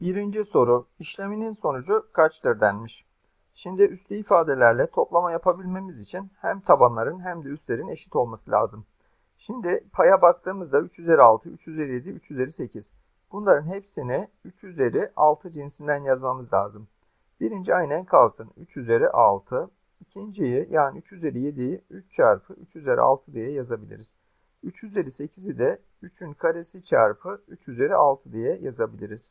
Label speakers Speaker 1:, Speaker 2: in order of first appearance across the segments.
Speaker 1: Birinci soru. İşleminin sonucu kaçtır denmiş. Şimdi üslü ifadelerle toplama yapabilmemiz için hem tabanların hem de üstlerin eşit olması lazım. Şimdi paya baktığımızda 3 üzeri 6, 3 üzeri 7, 3 üzeri 8. Bunların hepsini 3 üzeri 6 cinsinden yazmamız lazım. Birinci aynen kalsın. 3 üzeri 6. İkinciyi yani 3 üzeri 7'yi 3 çarpı 3 üzeri 6 diye yazabiliriz. 3 üzeri 8'i de 3'ün karesi çarpı 3 üzeri 6 diye yazabiliriz.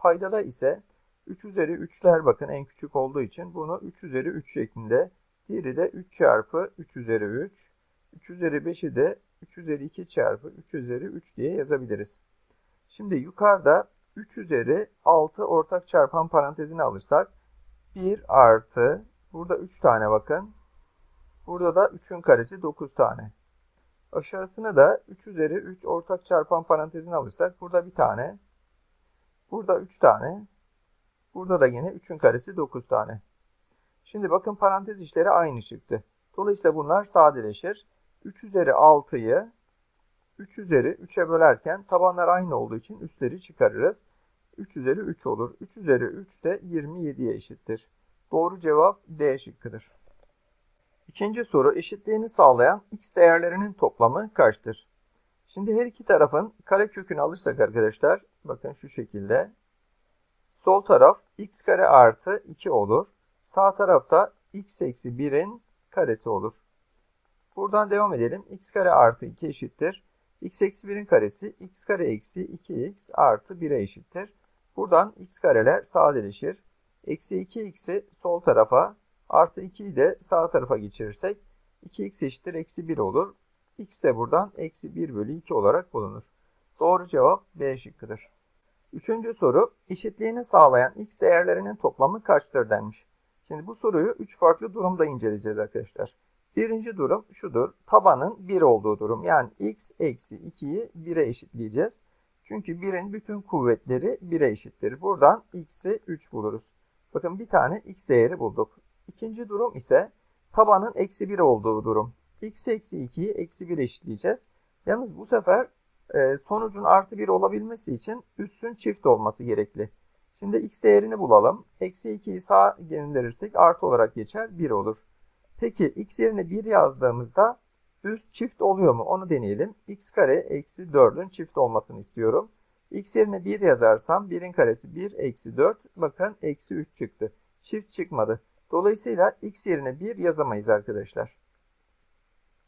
Speaker 1: Paydada ise 3 üzeri 3'ler bakın en küçük olduğu için bunu 3 üzeri 3 şeklinde. Diğeri de 3 çarpı 3 üzeri 3. 3 üzeri 5'i de 3 üzeri 2 çarpı 3 üzeri 3 diye yazabiliriz. Şimdi yukarıda 3 üzeri 6 ortak çarpan parantezini alırsak 1 artı burada 3 tane bakın. Burada da 3'ün karesi 9 tane. Aşağısına da 3 üzeri 3 ortak çarpan parantezini alırsak burada bir tane. Burada 3 tane. Burada da yine 3'ün karesi 9 tane. Şimdi bakın parantez işleri aynı çıktı. Dolayısıyla bunlar sadeleşir. 3 üzeri 6'yı 3 üzeri 3'e bölerken tabanlar aynı olduğu için üstleri çıkarırız. 3 üzeri 3 olur. 3 üzeri 3 de 27'ye eşittir. Doğru cevap D şıkkıdır. İkinci soru eşitliğini sağlayan x değerlerinin toplamı kaçtır? Şimdi her iki tarafın karekökünü alırsak arkadaşlar bakın şu şekilde. Sol taraf x kare artı 2 olur. Sağ tarafta x eksi 1'in karesi olur. Buradan devam edelim. x kare artı 2 eşittir. x eksi 1'in karesi x kare eksi 2x artı 1'e eşittir. Buradan x kareler sadeleşir. Eksi 2x'i sol tarafa artı 2'yi de sağ tarafa geçirirsek 2x eşittir eksi 1 olur. X de buradan eksi 1 bölü 2 olarak bulunur. Doğru cevap B şıkkıdır. Üçüncü soru eşitliğini sağlayan x değerlerinin toplamı kaçtır denmiş. Şimdi bu soruyu 3 farklı durumda inceleyeceğiz arkadaşlar. Birinci durum şudur. Tabanın 1 olduğu durum. Yani x eksi 2'yi 1'e eşitleyeceğiz. Çünkü 1'in bütün kuvvetleri 1'e eşittir. Buradan x'i 3 buluruz. Bakın bir tane x değeri bulduk. İkinci durum ise tabanın eksi 1 olduğu durum. X eksi 2'yi eksi 1 eşitleyeceğiz. Yalnız bu sefer e, sonucun artı 1 olabilmesi için üssün çift olması gerekli. Şimdi x değerini bulalım. Eksi 2'yi sağa gönderirsek artı olarak geçer 1 olur. Peki x yerine 1 yazdığımızda üst çift oluyor mu? Onu deneyelim. x kare eksi 4'ün çift olmasını istiyorum. x yerine 1 yazarsam 1'in karesi 1 eksi 4. Bakın eksi 3 çıktı. Çift çıkmadı. Dolayısıyla x yerine 1 yazamayız arkadaşlar.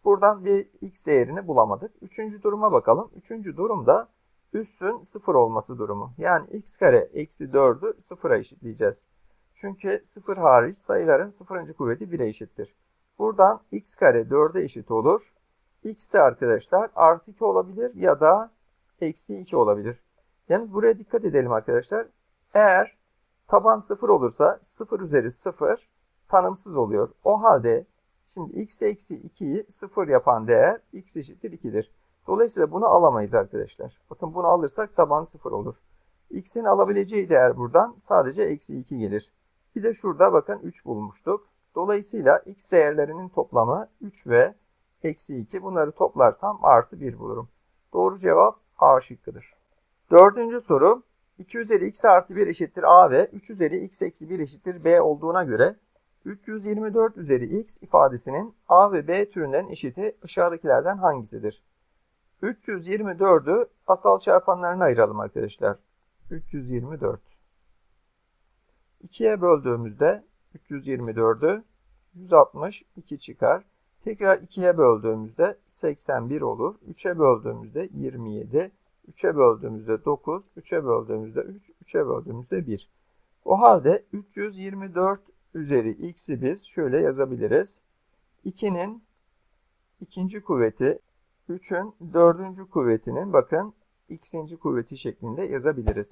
Speaker 1: Buradan bir x değerini bulamadık. Üçüncü duruma bakalım. Üçüncü durumda üssün 0 olması durumu. Yani x kare eksi 4'ü 0'a eşitleyeceğiz. Çünkü 0 hariç sayıların 0. kuvveti 1'e eşittir. Buradan x kare 4'e eşit olur. x de arkadaşlar artı 2 olabilir ya da eksi 2 olabilir. Yalnız buraya dikkat edelim arkadaşlar. Eğer taban 0 olursa 0 üzeri 0 tanımsız oluyor. O halde şimdi x eksi 2'yi 0 yapan değer x eşittir 2'dir. Dolayısıyla bunu alamayız arkadaşlar. Bakın bunu alırsak taban 0 olur. x'in alabileceği değer buradan sadece eksi 2 gelir. Bir de şurada bakın 3 bulmuştuk. Dolayısıyla x değerlerinin toplamı 3 ve eksi 2. Bunları toplarsam artı 1 bulurum. Doğru cevap A şıkkıdır. Dördüncü soru. 2 üzeri x artı 1 eşittir a ve 3 üzeri x eksi 1 eşittir b olduğuna göre 324 üzeri x ifadesinin a ve b türünden eşiti aşağıdakilerden hangisidir? 324'ü asal çarpanlarına ayıralım arkadaşlar. 324. 2'ye böldüğümüzde 324'ü 162 çıkar. Tekrar 2'ye böldüğümüzde 81 olur. 3'e böldüğümüzde 27. 3'e böldüğümüzde 9, 3'e böldüğümüzde 3, 3'e böldüğümüzde 1. O halde 324 üzeri x'i biz şöyle yazabiliriz. 2'nin ikinci kuvveti 3'ün dördüncü kuvvetinin bakın x'inci kuvveti şeklinde yazabiliriz.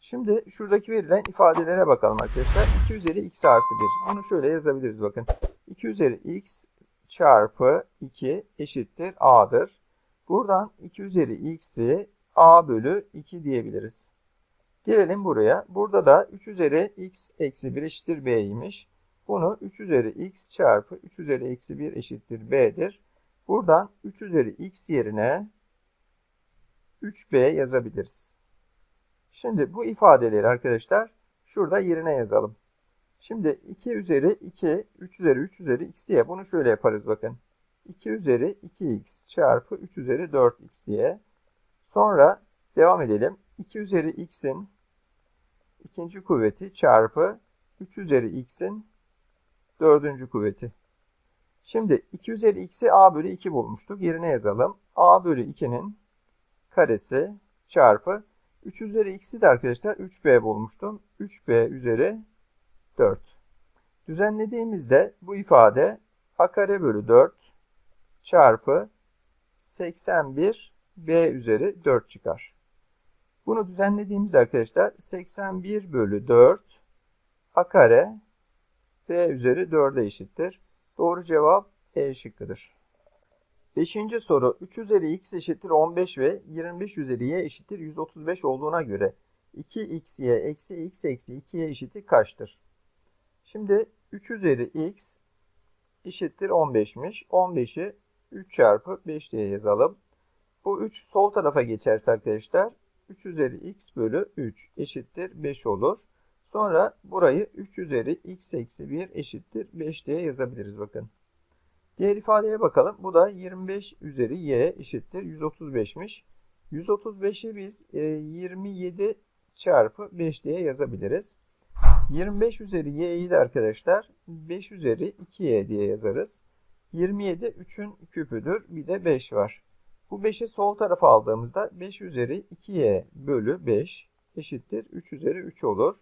Speaker 1: Şimdi şuradaki verilen ifadelere bakalım arkadaşlar. 2 üzeri x artı 1. Bunu şöyle yazabiliriz bakın. 2 üzeri x çarpı 2 eşittir a'dır. Buradan 2 üzeri x'i a bölü 2 diyebiliriz. Gelelim buraya. Burada da 3 üzeri x eksi 1 eşittir b'ymiş. Bunu 3 üzeri x çarpı 3 üzeri eksi 1 eşittir b'dir. Buradan 3 üzeri x yerine 3b yazabiliriz. Şimdi bu ifadeleri arkadaşlar şurada yerine yazalım. Şimdi 2 üzeri 2, 3 üzeri 3 üzeri x diye bunu şöyle yaparız bakın. 2 üzeri 2x çarpı 3 üzeri 4x diye. Sonra devam edelim. 2 üzeri x'in ikinci kuvveti çarpı 3 üzeri x'in dördüncü kuvveti. Şimdi 2 üzeri x'i a bölü 2 bulmuştuk. Yerine yazalım. a bölü 2'nin karesi çarpı 3 üzeri x'i de arkadaşlar 3b bulmuştum. 3b üzeri 4. Düzenlediğimizde bu ifade a kare bölü 4 çarpı 81 b üzeri 4 çıkar. Bunu düzenlediğimizde arkadaşlar 81 bölü 4 a kare b üzeri 4'e eşittir. Doğru cevap E şıkkıdır. Beşinci soru 3 üzeri x eşittir 15 ve 25 üzeri y eşittir 135 olduğuna göre 2xy eksi x eksi 2y eşittir kaçtır? Şimdi 3 üzeri x eşittir 15'miş. 15'i 3 çarpı 5 diye yazalım. Bu 3 sol tarafa geçerse arkadaşlar 3 üzeri x bölü 3 eşittir 5 olur. Sonra burayı 3 üzeri x eksi 1 eşittir 5 diye yazabiliriz bakın. Diğer ifadeye bakalım. Bu da 25 üzeri y eşittir 135'miş. 135'i biz 27 e, çarpı 5 diye yazabiliriz. 25 üzeri y'yi de arkadaşlar 5 üzeri 2y diye yazarız. 27 3'ün küpüdür. Bir de 5 var. Bu 5'i sol tarafa aldığımızda 5 üzeri 2y bölü 5 eşittir 3 üzeri 3 olur.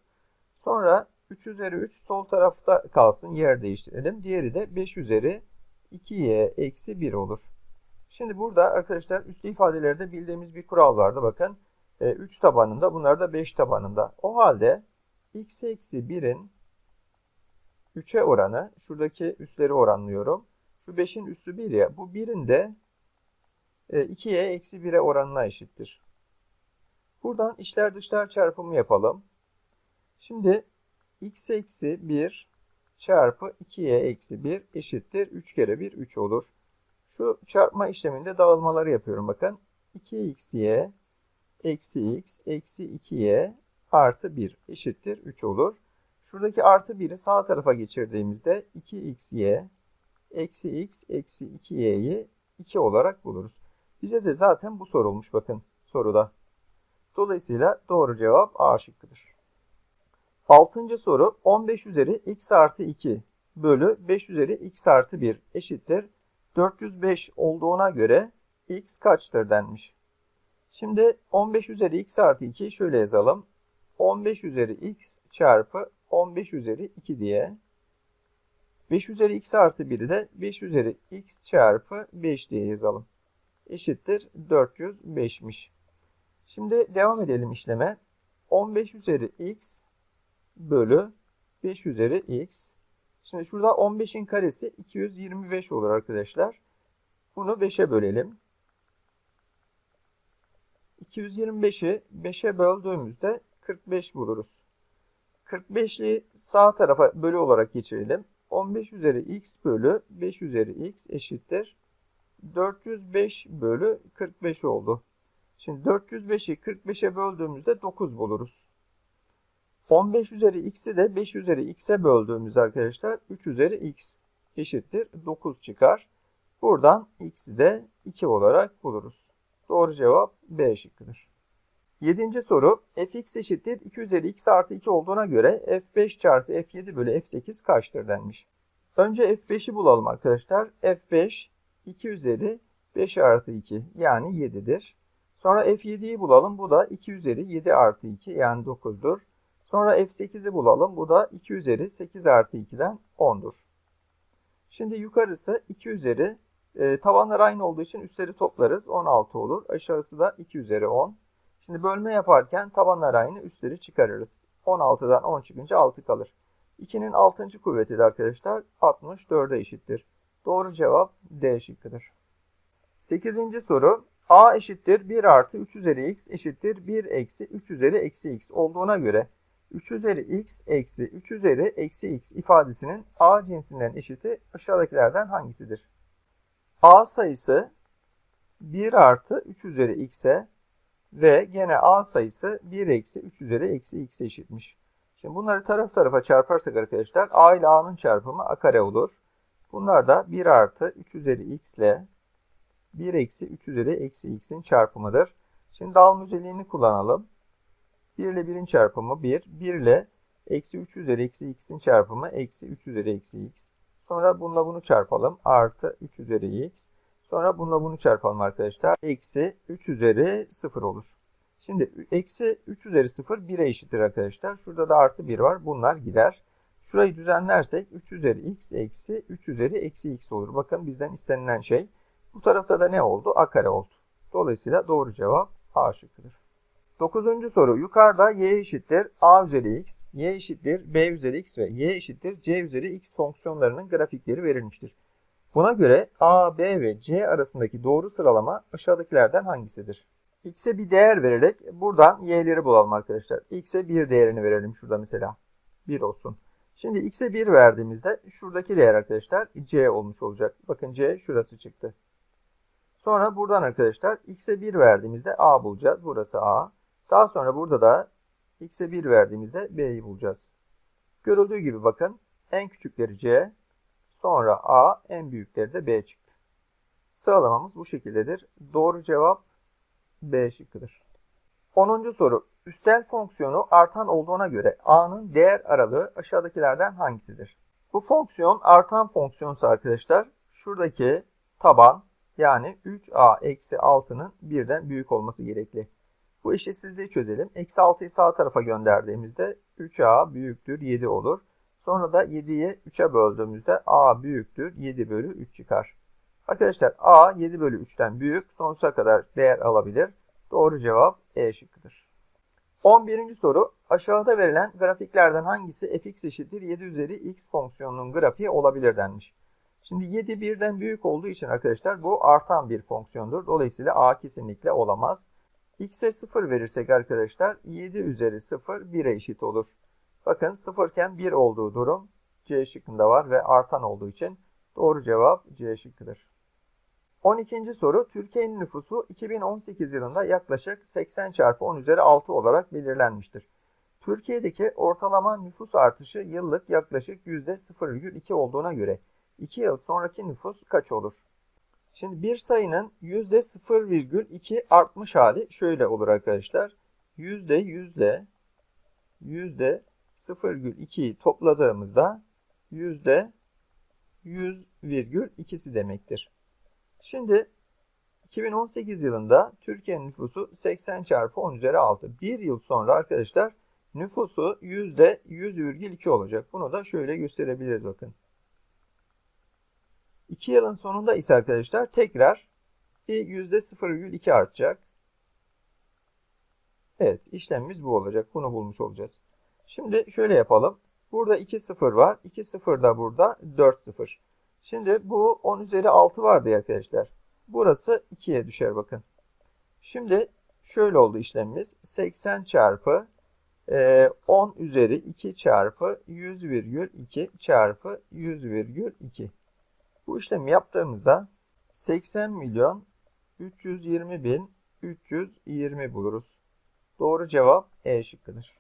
Speaker 1: Sonra 3 üzeri 3 sol tarafta kalsın. Yer değiştirelim. Diğeri de 5 üzeri 2y eksi 1 olur. Şimdi burada arkadaşlar üslü ifadelerde bildiğimiz bir kural vardı. Bakın 3 e, tabanında bunlar da 5 tabanında. O halde x eksi 1'in 3'e oranı şuradaki üsleri oranlıyorum. Şu 5'in üssü 1 ya bu 1'in de 2y e, eksi 1'e oranına eşittir. Buradan içler dışlar çarpımı yapalım. Şimdi x eksi 1 çarpı 2y eksi 1 eşittir. 3 kere 1 3 olur. Şu çarpma işleminde dağılmaları yapıyorum bakın. 2xy eksi x eksi 2y artı 1 eşittir 3 olur. Şuradaki artı 1'i sağ tarafa geçirdiğimizde 2xy eksi x eksi 2y'yi 2 olarak buluruz. Bize de zaten bu sorulmuş bakın soruda. Dolayısıyla doğru cevap A şıkkıdır. Altıncı soru 15 üzeri x artı 2 bölü 5 üzeri x artı 1 eşittir. 405 olduğuna göre x kaçtır denmiş. Şimdi 15 üzeri x artı 2 şöyle yazalım. 15 üzeri x çarpı 15 üzeri 2 diye. 5 üzeri x artı 1'i de 5 üzeri x çarpı 5 diye yazalım. Eşittir 405'miş. Şimdi devam edelim işleme. 15 üzeri x bölü 5 üzeri x. Şimdi şurada 15'in karesi 225 olur arkadaşlar. Bunu 5'e bölelim. 225'i 5'e böldüğümüzde 45 buluruz. 45'li sağ tarafa bölü olarak geçirelim. 15 üzeri x bölü 5 üzeri x eşittir. 405 bölü 45 oldu. Şimdi 405'i 45'e böldüğümüzde 9 buluruz. 15 üzeri x'i de 5 üzeri x'e böldüğümüz arkadaşlar 3 üzeri x eşittir 9 çıkar. Buradan x'i de 2 olarak buluruz. Doğru cevap B şıkkıdır. 7. soru fx eşittir 2 üzeri x artı 2 olduğuna göre f5 çarpı f7 bölü f8 kaçtır denmiş. Önce f5'i bulalım arkadaşlar. f5 2 üzeri 5 artı 2 yani 7'dir. Sonra f7'yi bulalım. Bu da 2 üzeri 7 artı 2 yani 9'dur. Sonra f8'i bulalım. Bu da 2 üzeri 8 artı 2'den 10'dur. Şimdi yukarısı 2 üzeri e, tavanlar aynı olduğu için üstleri toplarız. 16 olur. Aşağısı da 2 üzeri 10. Şimdi bölme yaparken tabanlar aynı üstleri çıkarırız. 16'dan 10 çıkınca 6 kalır. 2'nin 6. kuvveti de arkadaşlar 64'e eşittir. Doğru cevap D şıkkıdır. 8. soru a eşittir 1 artı 3 üzeri x eşittir 1 eksi 3 üzeri eksi x olduğuna göre 3 üzeri x eksi 3 üzeri eksi x ifadesinin a cinsinden eşiti aşağıdakilerden hangisidir? a sayısı 1 artı 3 üzeri x'e Ve gene A sayısı 1 eksi 3 üzeri eksi x'e eşitmiş. Şimdi bunları taraf tarafa çarparsak arkadaşlar A ile A'nın çarpımı A kare olur. Bunlar da 1 artı 3 üzeri x ile 1 eksi 3 üzeri eksi x'in çarpımıdır. Şimdi dağılma özelliğini kullanalım. 1 ile 1'in çarpımı 1. 1 ile eksi 3 üzeri eksi x'in çarpımı eksi 3 üzeri eksi x. Sonra bununla bunu çarpalım. Artı 3 üzeri x. Sonra bununla bunu çarpalım arkadaşlar. Eksi 3 üzeri 0 olur. Şimdi eksi 3 üzeri 0 1'e eşittir arkadaşlar. Şurada da artı 1 var. Bunlar gider. Şurayı düzenlersek 3 üzeri x eksi 3 üzeri eksi x olur. Bakın bizden istenilen şey. Bu tarafta da ne oldu? A kare oldu. Dolayısıyla doğru cevap A şıkkıdır. Dokuzuncu soru. Yukarıda y eşittir a üzeri x, y eşittir b üzeri x ve y eşittir c üzeri x fonksiyonlarının grafikleri verilmiştir. Buna göre a, b ve c arasındaki doğru sıralama aşağıdakilerden hangisidir? x'e bir değer vererek buradan y'leri bulalım arkadaşlar. x'e bir değerini verelim şurada mesela. 1 olsun. Şimdi x'e 1 verdiğimizde şuradaki değer arkadaşlar c olmuş olacak. Bakın c şurası çıktı. Sonra buradan arkadaşlar x'e 1 verdiğimizde a bulacağız. Burası a. Daha sonra burada da x'e 1 verdiğimizde b'yi bulacağız. Görüldüğü gibi bakın en küçükleri c, sonra a, en büyükleri de b çıktı. Sıralamamız bu şekildedir. Doğru cevap B şıkkıdır. 10. soru. Üstel fonksiyonu artan olduğuna göre a'nın değer aralığı aşağıdakilerden hangisidir? Bu fonksiyon artan fonksiyonsa arkadaşlar şuradaki taban yani 3a eksi 6'nın birden büyük olması gerekli. Bu eşitsizliği çözelim. Eksi 6'yı sağ tarafa gönderdiğimizde 3a büyüktür 7 olur. Sonra da 7'yi 3'e böldüğümüzde a büyüktür 7 bölü 3 çıkar. Arkadaşlar a 7 bölü 3'ten büyük sonsuza kadar değer alabilir. Doğru cevap E şıkkıdır. 11. soru aşağıda verilen grafiklerden hangisi fx eşittir 7 üzeri x fonksiyonunun grafiği olabilir denmiş. Şimdi 7 birden büyük olduğu için arkadaşlar bu artan bir fonksiyondur. Dolayısıyla a kesinlikle olamaz. x'e 0 verirsek arkadaşlar 7 üzeri 0 1'e eşit olur. Bakın 0 iken 1 olduğu durum C şıkkında var ve artan olduğu için doğru cevap C şıkkıdır. 12. soru Türkiye'nin nüfusu 2018 yılında yaklaşık 80 çarpı 10 üzeri 6 olarak belirlenmiştir. Türkiye'deki ortalama nüfus artışı yıllık yaklaşık %0,2 olduğuna göre 2 yıl sonraki nüfus kaç olur? Şimdi bir sayının %0,2 artmış hali şöyle olur arkadaşlar. Yüzde yüzde yüzde 0,2'yi topladığımızda yüzde 100,2'si demektir. Şimdi 2018 yılında Türkiye'nin nüfusu 80 çarpı 10 üzeri 6. Bir yıl sonra arkadaşlar nüfusu yüzde 100,2 olacak. Bunu da şöyle gösterebiliriz bakın. 2 yılın sonunda ise arkadaşlar tekrar bir yüzde 0,2 artacak. Evet işlemimiz bu olacak. Bunu bulmuş olacağız. Şimdi şöyle yapalım. Burada 2 sıfır var. 2 sıfır da burada 4 sıfır. Şimdi bu 10 üzeri 6 vardı arkadaşlar. Burası 2'ye düşer bakın. Şimdi şöyle oldu işlemimiz. 80 çarpı 10 üzeri 2 çarpı 100,2 çarpı 100,2. Bu işlemi yaptığımızda 80 milyon 320 bin 320 buluruz. Doğru cevap E şıkkıdır.